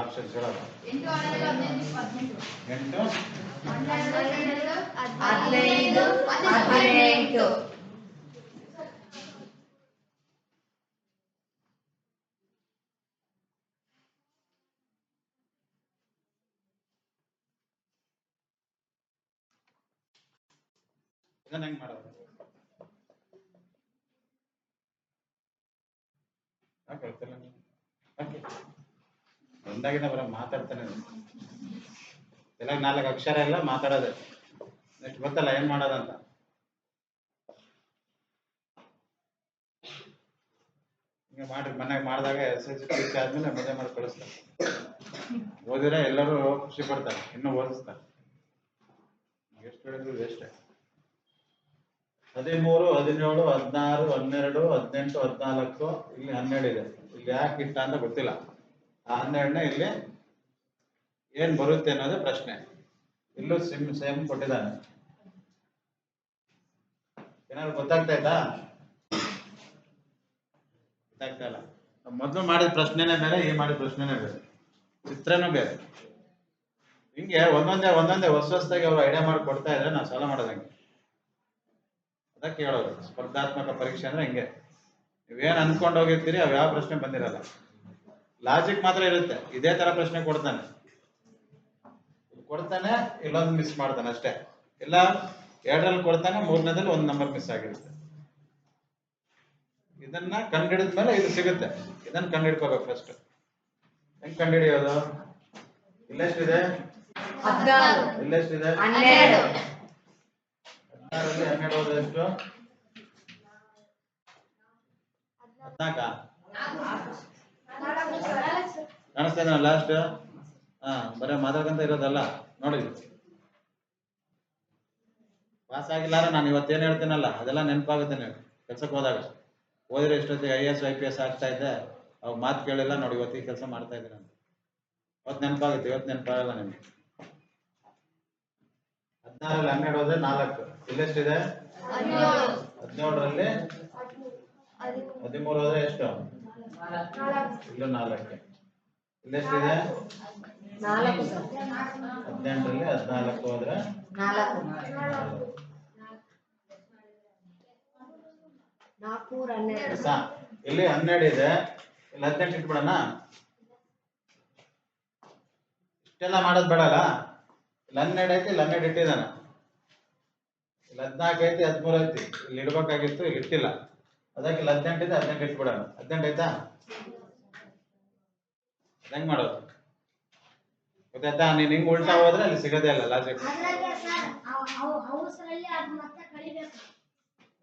Options ಹೇಳೋದು ಎಂಟು ಹದಿನೈದು. ಹದಿನೆಂಟು ಇದನ್ನ ಹೆಂಗ್ ಮಾಡೋದು ಗೊತ್ತಿಲ್ಲ ಓಕೆ ಒಂದಾಗಿನ ಬರ ಮಾತಾಡ್ತಾನೆ ಎಲ್ಲ ನಾಲ್ಕು ಅಕ್ಷರ ಎಲ್ಲ ಮಾತಾಡೋದು. ನೆಕ್ಸ್ಟ್ ಗೊತ್ತಲ್ಲ ಏನ್ ಮಾಡೋದಂತ ಹಿಂಗೆ ಮಾಡ್ರಿ ಮನೆಗೆ ಮಾಡಿದಾಗ ಎಸ್ ಎಲ್ ಸಿ ಆದ್ಮೇಲೆ ಮದುವೆ ಮಾಡಿ ಕಳಿಸ್ತಾರೆ. ಓದಿರ ಎಲ್ಲರೂ ಖುಷಿ ಪಡ್ತಾರೆ, ಇನ್ನೂ ಓದಿಸ್ತಾರೆ. ಎಷ್ಟು ಹೇಳಿದ್ರು ವೇಸ್ಟ್. ಹದಿಮೂರು, ಹದಿನೇಳು, ಹದಿನಾರು, ಹನ್ನೆರಡು, ಹದಿನೆಂಟು, ಹದಿನಾಲ್ಕು, ಇಲ್ಲಿ ಹನ್ನೆರಡು ಇದೆ. ಇಲ್ಲಿ ಯಾಕೆ ಇಟ್ಟ ಅಂತ ಗೊತ್ತಿಲ್ಲ. ಆ ಹನ್ನೆರಡನೇ ಇಲ್ಲಿ ಏನ್ ಬರುತ್ತೆ ಅನ್ನೋದು ಪ್ರಶ್ನೆ. ಇಲ್ಲೂ ಸಿಮ್, ಸೇಮ್ ಕೊಟ್ಟಿದ್ದಾನೆ. ಏನಾದ್ರು ಗೊತ್ತಾಗ್ತಾ ಇದಾ ಗೊತ್ತಾಗ್ತಾ ಇಲ್ಲ. ಮೊದ್ಲು ಮಾಡಿದ ಪ್ರಶ್ನೆನೇ ಬೇರೆ, ಈ ಮಾಡಿದ ಪ್ರಶ್ನೆನೇ ಬೇರೆ. ಚಿತ್ರನೂ ಬೇರೆ. ಹಿಂಗೆ ಒಂದೊಂದೇ ಒಂದೊಂದೇ ಹೊಸ ಹೊಸದಾಗಿ ಅವ್ರು ಐಡಿಯಾ ಮಾಡಿ ಕೊಡ್ತಾ ಇದ್ರೆ ನಾವು ಸಾಲ ಮಾಡೋದಂಗೆ. ಅದಕ್ಕೆ ಹೇಳೋದು, ಸ್ಪರ್ಧಾತ್ಮಕ ಪರೀಕ್ಷೆ ಅಂದ್ರೆ ಹಿಂಗೆ. ನೀವೇನು ಅನ್ಕೊಂಡು ಹೋಗಿರ್ತೀರಿ ಅವ್ಯಾವ ಪ್ರಶ್ನೆ ಬಂದಿರಲ್ಲ. ಲಾಜಿಕ್ ಮಾತ್ರ ಇರುತ್ತೆ. ಇದೇ ತರ ಪ್ರಶ್ನೆ ಕೊಡ್ತಾನೆ. ಕೊಡ್ತಾನೆ ಇಲ್ಲೊಂದು ಮಿಸ್ ಮಾಡ್ತಾನೆ ಅಷ್ಟೇ. ಇಲ್ಲ ಎರಡರಲ್ಲಿ ಕೊಡ್ತಾನೆ ಮೂರನೇದಲ್ಲಿ ಒಂದು ನಂಬರ್ ಮಿಸ್ ಆಗಿರುತ್ತೆ. ಇದನ್ನ ಕಂಡಿಡಿದ ಮೇಲೆ ಇದು ಸಿಗುತ್ತೆ. ಇದನ್ನ ಕಂಡಿಡ್ಕೋಬೇಕು ಫಸ್ಟ್ ಹೆಂಗ್ ಕಂಡಿಡಿಯೋದು ಇಲ್ಲೆಷ್ಟಿದೆ ಹದಿನಾರು. ಇಲ್ಲೆಷ್ಟಿದೆ ಹನ್ನೆರಡು. ಹದಿನಾರಲ್ಲಿ ಹನ್ನೆರಡು ಎಷ್ಟು? ಹದ್ನಾಲ್ಕ? ಕಾಣಿಸ್ತಾ ಲಾಸ್ಟ್ ಹಾ ಬರೀ ಮಾತಾಡ್ಕೊಂತ ಇರೋದಲ್ಲ ನೋಡಿ. ಪಾಸ್ ಆಗಿಲ್ಲ ನಾನು ಇವತ್ತೇನು ಹೇಳ್ತೀನಲ್ಲ ಅದೆಲ್ಲ ನೆನಪಾಗುತ್ತೆ ನೀವು ಕೆಲ್ಸಕ್ಕೆ ಹೋದಾಗ. ಹೋದ್ರೆ ಎಷ್ಟೊತ್ತಿಗೆ I S I P S ಆಗ್ತಾ ಇದ್ದೆ ಅವಾಗ ಮಾತು ಕೇಳಿಲ್ಲ ನೋಡಿ ಇವತ್ತಿಗೆ ಕೆಲಸ ಮಾಡ್ತಾ ಇದ್ದೀನಿ ಅಂತ. ಅವತ್ತು ನೆನಪಾಗುತ್ತೆ ಇವತ್ತು ನೆನಪಾಗಲ್ಲ ನಿಮ್ಗೆ. ಹದಿನಾರಲ್ಲಿ ಹನ್ನೆರಡು ಹೋದ್ರೆ ನಾಲ್ಕು. ಇಲ್ಲೆಷ್ಟಿದೆ? ಹದಿನೇಳರಲ್ಲಿ? ಹದಿಮೂರು ಹೋದ್ರೆ ಎಷ್ಟು? ಇಲ್ಲೂ ನಾಲ್ಕು ಇಲ್ಲೆಷ್ಟಿದೆ ನಾಲ್ಕು. ಹದಿನೆಂಟರಲ್ಲಿ ಹದಿನಾಲ್ಕು ಹೋದ್ರೆ ನಾಲ್ಕು? ಇಲ್ಲಿ ಹನ್ನೆರಡು ಇದೆ. ಇಲ್ಲಿ ಹದಿನೆಂಟು ಇಟ್ಬಿಡೋಣ. ಇಷ್ಟೆಲ್ಲ ಮಾಡೋದು ಬೇಡಲ್ಲ. ಇಲ್ಲಿ ಹನ್ನೆರಡು ಐತಿ ಇಲ್ಲಿ ಹನ್ನೆರಡು ಇಟ್ಟಿದ್ದಾನ. ಇಲ್ಲಿ ಹದಿನಾಲ್ಕು ಐತಿ ಹದಿಮೂರು ಐತಿ. ಇಲ್ಲಿ ಇಡ್ಬೇಕಾಗಿತ್ತು ಇಲ್ಲಿ ಇಟ್ಟಿಲ್ಲ. ಅದಕ್ಕೆ ಇಲ್ಲಿ ಹದಿನೆಂಟು ಇದೆ ಹದಿನೆಂಟು ಇಟ್ಬಿಡೋಣ. ಹದಿನೆಂಟು ಆಯ್ತಾ? ಹೆಂಗ್ ಮಾಡೋದು? ಗೊತ್ತಾಯ್ತಾ ನೀನ್ ಹಿಂಗ್ ಉಲ್ಟಾ ಹೋದ್ರೆ ಅಲ್ಲಿ ಸಿಗೋದೇ ಇಲ್ಲ ಲಾಜಿಕ್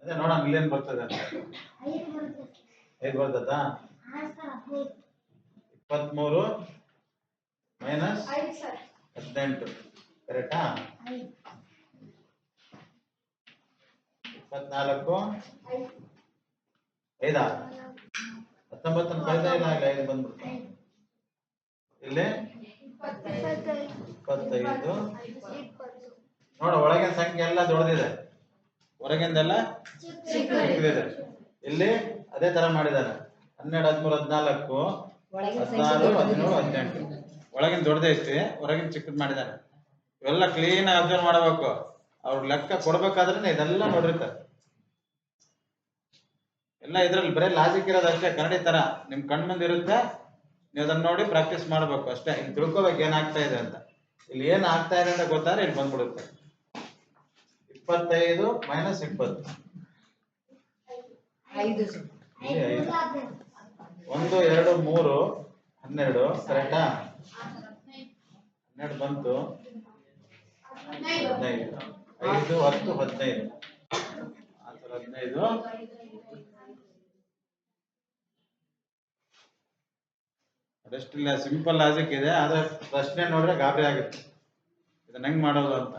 ಅದು ನೋಡೋಣ ಇಲ್ಲೇನ್ ಬರ್ತದೆ ಅಂತ. ಐದು ಬರ್ತದಾ. ಇಪ್ಪತ್ಮೂರು ಮೈನಸ್ ಹದಿನೆಂಟು. ಕರೆಕ್ಟಾ ಇಪ್ಪತ್ನಾಲ್ಕು. ಐದು? ಹತ್ತೊಂಬತ್ತನ್ನು ಕಳೆದ ಇಲ್ಲ ಇಲ್ಲ ಐದು ಬಂದ್ಬಿಡ್ತು. ಇಲ್ಲಿ ಇಪ್ಪತ್ತೈದು. ಇಪ್ಪತ್ತು ನೋಡ ಒಳಗಿನ ಸಂಖ್ಯೆ ಎಲ್ಲ ದೊಡ್ಡದಿದೆ ಹೊರಗಿಂದೆಲ್ಲ ಚಿಕ್ಕದಿದೆ. ಇಲ್ಲಿ ಅದೇ ತರ ಮಾಡಿದ್ದಾರೆ ಹನ್ನೆರಡು ಹದಿಮೂರು ಹದಿನಾಲ್ಕು ಒಳಗಿನ ಹದಿನಾರು ಹದಿನೇಳು ಹದಿನೆಂಟು. ಹೊಳಗಿನ ದೊಡ್ಡದೈತಿ ಹೊರಗಿನ ಚಿಕ್ಕದ್ ಮಾಡಿದ್ದಾರೆ ಇವೆಲ್ಲ ಕ್ಲೀನ್ ಆಗಿ ಅಬ್ಸರ್ವ್ ಮಾಡಬೇಕು. ಅವ್ರ ಲೆಕ್ಕ ಕೊಡ್ಬೇಕಾದ್ರೆ ಇದೆಲ್ಲ ನೋಡಿರ್ತಾರೆ. ಎಲ್ಲ ಇದ್ರಲ್ಲಿ ಬರೀ ಲಾಜಿಕ್ ಇರೋದು ಅಷ್ಟೇ ಕನ್ನಡಿ ತರ. ನಿಮ್ ಕಣ್ ಮುಂದೆ ಇರುತ್ತೆ ನೀವು ಅದನ್ನ ನೋಡಿ ಪ್ರಾಕ್ಟೀಸ್ ಮಾಡ್ಬೇಕು ಅಷ್ಟೇ. ಇಲ್ಲಿ ತಿಳ್ಕೊಬೇಕು ಏನಾಗ್ತಾ ಇದೆ ಅಂತ. ಇಲ್ಲಿ ಏನ್ ಆಗ್ತಾ ಇದೆ ಅಂತ ಗೊತ್ತಾದ್ರೆ ಇಲ್ಲಿ ಬಂದ್ಬಿಡುತ್ತೆ. ಇಪ್ಪತ್ತೈದು ಮೈನಸ್ ಇಪ್ಪತ್ತು. ಒಂದು ಎರಡು ಮೂರು ಹನ್ನೆರಡು ಕರೆಕ್ಟಾ ಹನ್ನೆರಡು ಬಂತು. ಹದಿನೈದು. ಐದು ಹತ್ತು ಹದಿನೈದು. ಹದಿನೈದು. ಅದಷ್ಟಿಲ್ಲ ಸಿಂಪಲ್ ಲಾಜಿಕ್ ಇದೆ, ಆದ್ರೆ ಪ್ರಶ್ನೆ ನೋಡಿದ್ರೆ ಗಾಬರಿ ಆಗುತ್ತೆ. ಇದನ್ನ ಹೆಂಗ್ ಮಾಡೋದು ಅಂತ.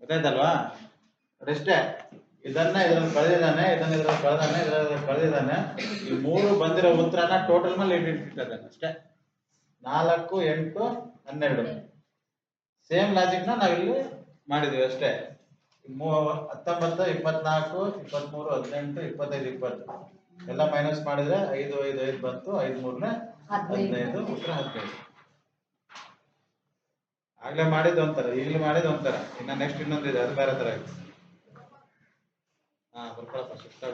ಗೊತ್ತಾಯ್ತಲ್ವಾ? ಅದಷ್ಟೇ ಇದನ್ನ ಇದ್ರಲ್ಲಿ ಕಳೆದಿದ್ದಾನೆ, ಇದನ್ನ ಇದ್ರಲ್ಲಿ ಕಳೆದಾನೆ ಇದ್ರಲ್ಲಿ ಕಳೆದಿದ್ದಾನೆ. ಈ ಮೂರು ಬಂದಿರೋ ಉತ್ತರನ ಟೋಟಲ್ ಮೇಲೆ ಇಟ್ಟಿದ್ದಾನೆ ಅಷ್ಟೇ. ನಾಲ್ಕು, ಎಂಟು, ಹನ್ನೆರಡು. ಸೇಮ್ ಲಾಜಿಕ್ನ ನಾವಿಲ್ಲಿ ಮಾಡಿದ್ವಿ ಅಷ್ಟೇ. ಹತ್ತೊಂಬತ್ತು, ಇಪ್ಪತ್ನಾಲ್ಕು, ಇಪ್ಪತ್ಮೂರು, ಹದಿನೆಂಟು, ಇಪ್ಪತ್ತೈದು, ಇಪ್ಪತ್ತು. ಎಲ್ಲ ಮೈನಸ್ ಮಾಡಿದ್ರೆ ಐದು ಐದು ಐದು ಬಂತು, ಐದು ಮೂರನೇ ಹದಿನೈದು, ಉತ್ತರ ಹದಿನೈದು. ಆಗ್ಲೇ ಮಾಡಿದ್ ಒಂಥರ, ಈಗಲೇ ಮಾಡಿದ್ ಒಂಥರ. ಇನ್ನ ನೆಕ್ಸ್ಟ್ ಇನ್ನೊಂದಿದೆ, ಅದು ಬೇರೆ ತರ ಇದೆ ಹಾ, ಬರ್ಕೊಳಪ್ಪ, ಶಿಫ್ಟ್